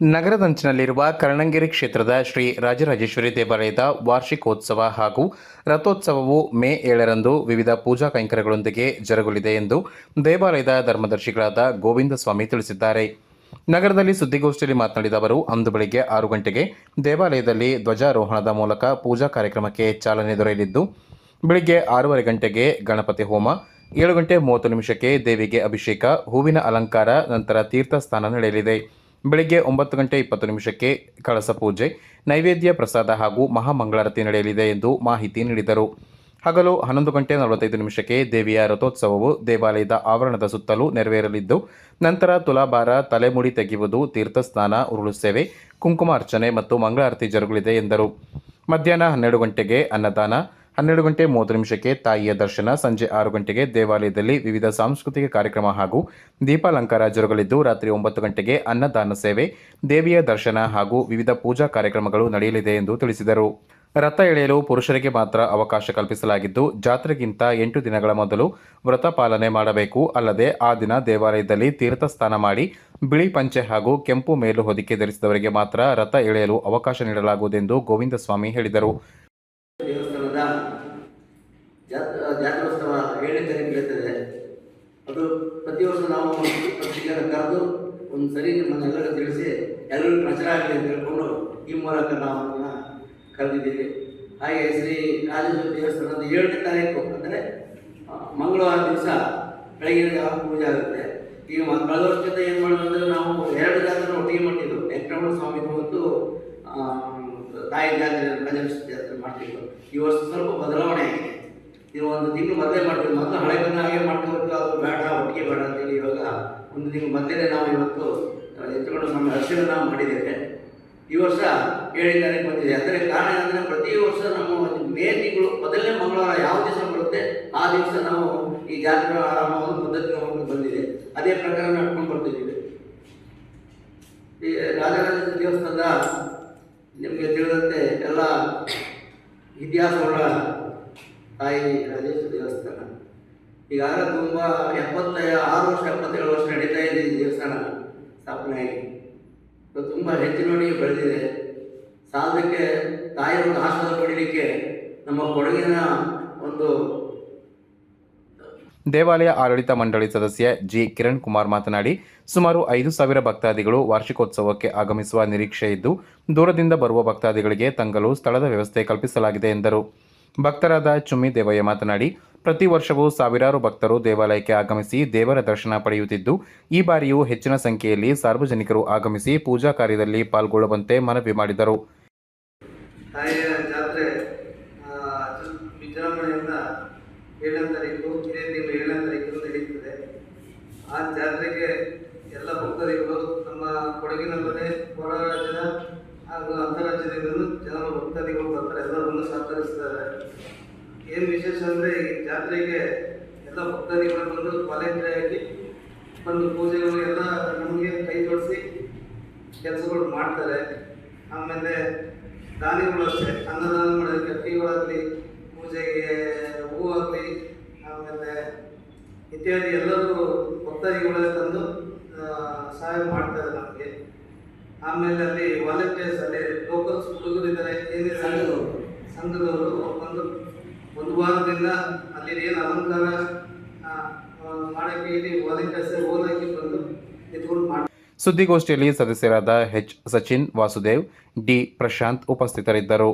ನಗರದಂಚಿನಲ್ಲಿರುವ ಕರ್ಣಂಗಿರಿ ಕ್ಷೇತ್ರದ ಶ್ರೀ ರಾಜರಾಜೇಶ್ವರಿ ದೇವಾಲಯದ ವಾರ್ಷಿಕೋತ್ಸವ ಹಾಗೂ ರಥೋತ್ಸವವು ಮೇ ಏಳರಂದು ವಿವಿಧ ಪೂಜಾ ಕೈಂಕರ್ಯಗಳೊಂದಿಗೆ ಜರುಗಲಿದೆ ಎಂದು ದೇವಾಲಯದ ಧರ್ಮದರ್ಶಿಗಳಾದ ಗೋವಿಂದ ಸ್ವಾಮಿ ತಿಳಿಸಿದ್ದಾರೆ. ನಗರದಲ್ಲಿ ಸುದ್ದಿಗೋಷ್ಠಿಯಲ್ಲಿ ಮಾತನಾಡಿದ ಅವರು, ಅಂದು ಬೆಳಿಗ್ಗೆ ಆರು ಗಂಟೆಗೆ ದೇವಾಲಯದಲ್ಲಿ ಧ್ವಜಾರೋಹಣದ ಮೂಲಕ ಪೂಜಾ ಕಾರ್ಯಕ್ರಮಕ್ಕೆ ಚಾಲನೆ ದೊರೆಯಲಿದ್ದು, ಬೆಳಿಗ್ಗೆ ಆರೂವರೆ ಗಂಟೆಗೆ ಗಣಪತಿ ಹೋಮ, ಏಳು ಗಂಟೆ ಮೂವತ್ತು ನಿಮಿಷಕ್ಕೆ ದೇವಿಗೆ ಅಭಿಷೇಕ, ಹೂವಿನ ಅಲಂಕಾರ, ನಂತರ ತೀರ್ಥಸ್ಥಾನ ನಡೆಯಲಿದೆ. ಬೆಳಿಗ್ಗೆ ಒಂಬತ್ತು ಗಂಟೆ ಇಪ್ಪತ್ತು ನಿಮಿಷಕ್ಕೆ ಕಳಸ ಪೂಜೆ, ನೈವೇದ್ಯ ಪ್ರಸಾದ ಹಾಗೂ ಮಹಾಮಂಗಳಾರತಿ ನಡೆಯಲಿದೆ ಎಂದು ಮಾಹಿತಿ ನೀಡಿದರು. ಹಗಲು ಹನ್ನೊಂದು ಗಂಟೆ ನಲವತ್ತೈದು ನಿಮಿಷಕ್ಕೆ ದೇವಿಯ ರಥೋತ್ಸವವು ದೇವಾಲಯದ ಆವರಣದ ಸುತ್ತಲೂ ನೆರವೇರಲಿದ್ದು, ನಂತರ ತುಲಾಭಾರ, ತಲೆಮುಡಿ ತೆಗೆಯುವುದು, ತೀರ್ಥಸ್ನಾನ ಉರುಳು ಸೇವೆ ಕುಂಕುಮ ಅರ್ಚನೆ ಮತ್ತು ಮಂಗಳಾರತಿ ಜರುಗಲಿದೆ ಎಂದರು. ಮಧ್ಯಾಹ್ನ ಹನ್ನೆರಡು ಗಂಟೆಗೆ ಅನ್ನದಾನ ಹನ್ನೆರಡು ಗಂಟೆ ಮೂವತ್ತು ನಿಮಿಷಕ್ಕೆ ತಾಯಿಯ ದರ್ಶನ, ಸಂಜೆ ಆರು ಗಂಟೆಗೆ ದೇವಾಲಯದಲ್ಲಿ ವಿವಿಧ ಸಾಂಸ್ಕೃತಿಕ ಕಾರ್ಯಕ್ರಮ ಹಾಗೂ ದೀಪಾಲಂಕಾರ ಜರುಗಲಿದ್ದು, ರಾತ್ರಿ ಒಂಬತ್ತು ಗಂಟೆಗೆ ಅನ್ನದಾನ ಸೇವೆ, ದೇವಿಯ ದರ್ಶನ ಹಾಗೂ ವಿವಿಧ ಪೂಜಾ ಕಾರ್ಯಕ್ರಮಗಳು ನಡೆಯಲಿದೆ ಎಂದು ತಿಳಿಸಿದರು. ರಥ ಎಳೆಯಲು ಪುರುಷರಿಗೆ ಮಾತ್ರ ಅವಕಾಶ ಕಲ್ಪಿಸಲಾಗಿದ್ದು, ಜಾತ್ರೆಗಿಂತ ಎಂಟು ದಿನಗಳ ಮೊದಲು ವ್ರತ ಪಾಲನೆ ಮಾಡಬೇಕು. ಅಲ್ಲದೆ, ಆ ದಿನ ದೇವಾಲಯದಲ್ಲಿ ತೀರ್ಥಸ್ನಾನ ಮಾಡಿ, ಬಿಳಿ ಪಂಚೆ ಹಾಗೂ ಕೆಂಪು ಮೇಲು ಹೊದಿಕೆ ಧರಿಸಿದವರಿಗೆ ಮಾತ್ರ ರಥ ಎಳೆಯಲು ಅವಕಾಶ ನೀಡಲಾಗುವುದೆಂದು ಗೋವಿಂದ ಸ್ವಾಮಿ ಹೇಳಿದರು ದೇವಸ್ಥಾನದ ಜಾತ್ ಜಾತ್ರೋತ್ಸವ ಏಳನೇ ಬೀಳ್ತದೆ. ಅದು ಪ್ರತಿ ವರ್ಷ ನಾವು ಪತ್ರಿಕೆಯನ್ನು ಕರೆದು ಒಂದು ಸರಿ ನಮ್ಮನ್ನೆಲ್ಲರೂ ತಿಳಿಸಿ ಎಲ್ಲರಿಗೂ ಪ್ರಚಾರ ಆಗಲಿ ಅಂತ ಹೇಳ್ಕೊಂಡು ಈ ಮೂಲಕ ನಾವು ಅದನ್ನು ಕರೆದಿದ್ದೀವಿ. ಹಾಗೆ ಶ್ರೀ ರಾಜೇಶ್ವರ ದೇವಸ್ಥಾನದ ಏಳನೇ ತಾರೀಕು ಅಂದರೆ ಮಂಗಳವಾರ ದಿವಸ ಬೆಳಗಿನ ಪೂಜೆ ಆಗುತ್ತೆ. ಈಗ ಕಳೆದ ವರ್ಷದಿಂದ ಏನು ಮಾಡೋದು ಅಂದರೆ ನಾವು ಎರಡು ಜಾತ್ರೆ ಒಟ್ಟಿಗೆ ಮಾಡಿದ್ದು ವೆಂಕಟರಮಣ ಸ್ವಾಮಿ ಮತ್ತು ತಾಯಿ ಜಾತ್ರೆ ರಾಜೇಶ್ವರ ಜಾತ್ರೆ ಮಾಡ್ತಿದ್ವು ಈ ವರ್ಷ ಸ್ವಲ್ಪ ಬದಲಾವಣೆ ಆಗಿದೆ. ಇದು ಒಂದು ತಿಂಗಳು ಮೊದಲೇ ಮಾಡ್ತೀವಿ. ಮೊದಲು ಹಳೆ ಬಂದ ಹಾಗೆ ಮಾಡ್ಕೊಂಡು ಅದು ಬೇಡ, ಒಟ್ಟಿಗೆ ಬೇಡ ಅಂತೇಳಿ ಇವಾಗ ಒಂದು ತಿಂಗಳು ಮೊದಲೇ ನಾವು ಇವತ್ತು ಎತ್ತುಕೊಂಡು ನಮ್ಮ ರಕ್ಷಣೆ ನಾವು ಮಾಡಿದ್ದೇವೆ. ಈ ವರ್ಷ ಏಳನೇ ತಾರೀಕು ಬಂದಿದೆ. ಅದರ ಕಾರಣ ಏನಂದರೆ ಪ್ರತಿ ವರ್ಷ ನಮ್ಮ ಮೇ ತಿಂಗಳು ಮೊದಲನೇ ಮಂಗಳವಾರ ಯಾವ ದಿವಸ ಬರುತ್ತೆ, ಆ ದಿವಸ ನಾವು ಈ ಜಾತ್ರೆ ಆರಂಭವನ್ನು ಪದ್ಧತಿ ಬಂದಿದೆ. ಅದೇ ಪ್ರಕಾರ ನಡ್ಕೊಂಡು ಬರ್ತಿದ್ದೀವಿ. ಈ ರಾಜರಾಜ ದೇವಸ್ಥಾನದ ನಿಮಗೆ ತಿಳಿದಂತೆ ಎಲ್ಲ ಇತಿಹಾಸವುಳ್ಳ ತಾಯಿ ರಾಜೇಶ್ವರ ದೇವಸ್ಥಾನ. ಈಗಾಗಲೇ ತುಂಬ ಎಪ್ಪತ್ತ ಆರು ವರ್ಷ, ಎಪ್ಪತ್ತೇಳು ವರ್ಷ ನಡೀತಾ ಇದೆ ಈ ದೇವಸ್ಥಾನ ಸ್ಥಾಪನೆ. ಆಗಿ ತುಂಬ ಹೆಚ್ಚಿನೊಟ್ಟಿಗೆ ಬೆಳೆದಿದೆ. ಸಾಲದಕ್ಕೆ ತಾಯಿಯ ಒಂದು ಆಶೀರ್ವಾದ ಪಡೀಲಿಕ್ಕೆ ನಮ್ಮ ಕೊಡಗಿನ ಒಂದು ದೇವಾಲಯ ಆಡಳಿತ ಮಂಡಳಿ ಸದಸ್ಯ ಜಿ. ಕಿರಣ್ ಕುಮಾರ್ ಮಾತನಾಡಿ, ಸುಮಾರು ಐದು ಸಾವಿರ ಭಕ್ತಾದಿಗಳು ವಾರ್ಷಿಕೋತ್ಸವಕ್ಕೆ ಆಗಮಿಸುವ ನಿರೀಕ್ಷೆ ಇದ್ದು ದೂರದಿಂದ ಬರುವ ಭಕ್ತಾದಿಗಳಿಗೆ ತಂಗಲು ಸ್ಥಳದ ವ್ಯವಸ್ಥೆ ಕಲ್ಪಿಸಲಾಗಿದೆ ಎಂದರು. ಭಕ್ತರಾದ ಚುಮ್ಮಿ ದೇವಯ್ಯ ಮಾತನಾಡಿ, ಪ್ರತಿ ವರ್ಷವೂ ಸಾವಿರಾರು ಭಕ್ತರು ದೇವಾಲಯಕ್ಕೆ ಆಗಮಿಸಿ ದೇವರ ದರ್ಶನ ಪಡೆಯುತ್ತಿದ್ದು, ಈ ಬಾರಿಯೂ ಹೆಚ್ಚಿನ ಸಂಖ್ಯೆಯಲ್ಲಿ ಸಾರ್ವಜನಿಕರು ಆಗಮಿಸಿ ಪೂಜಾ ಕಾರ್ಯದಲ್ಲಿ ಪಾಲ್ಗೊಳ್ಳುವಂತೆ ಮನವಿ ಮಾಡಿದರು. ಆ ಜಾತ್ರೆಗೆ ಎಲ್ಲ ಭಕ್ತರಿಗೂ ನಮ್ಮ ಕೊಡಗಿನಲ್ಲದೆ ಏನು ವಿಶೇಷ ಅಂದರೆ ಈ ಜಾತ್ರೆಗೆ ಎಲ್ಲ ಭಕ್ತಾದಿಗಳು ಬಂದು ಕಾಲೇಜಾಗಿ ಬಂದು ಪೂಜೆಗಳು ಎಲ್ಲ ನಮಗೆ ಕೈ ಜೋಡಿಸಿ ಕೆಲಸಗಳು ಮಾಡ್ತಾರೆ. ಆಮೇಲೆ ದಾನಿಗಳು ಅಷ್ಟೇ ಅನ್ನದಾನ ಮಾಡೋದಕ್ಕೆ ಅಕ್ಕಿಗಳಾಗಲಿ ಪೂಜೆಗೆ ಹೂವಾಗಲಿ ಆಮೇಲೆ ಇತ್ಯಾದಿ ಎಲ್ಲರೂ ಭಕ್ತಾದಿಗಳೇ ತಂದು ಸಹಾಯ ಮಾಡ್ತಾರೆ ನಮಗೆ. ಆಮೇಲೆ ಅಲ್ಲಿ ವಾಲಂಟಿಯರ್ಸ್ ಅಲ್ಲಿ ಲೋಕಲ್ಸ್ ಹುಡುಗರು ಇದ್ದಾರೆ ಏನೇ ಸಂಘದವರು. ಸಂಘದವರು. ಬಂದು ಒಂದು ವಾರದಿಂದ ಅಲ್ಲಿ ಏನು ಅಲಂಕಾರ ಮಾಡೋಕ್ಕೆ ಇಲ್ಲಿ ವಾಲಂಟಿಯರ್ಸ್ ಓದಾಕಿ ಬಂದು ನಿಂತ್ಕೊಂಡು ಮಾಡಿ ಸುದ್ದಿಗೋಷ್ಠಿಯಲ್ಲಿ ಸದಸ್ಯರಾದ ಎಚ್ ಸಚಿನ್ ವಾಸುದೇವ್, ಡಿ ಪ್ರಶಾಂತ್ ಉಪಸ್ಥಿತರಿದ್ದರು.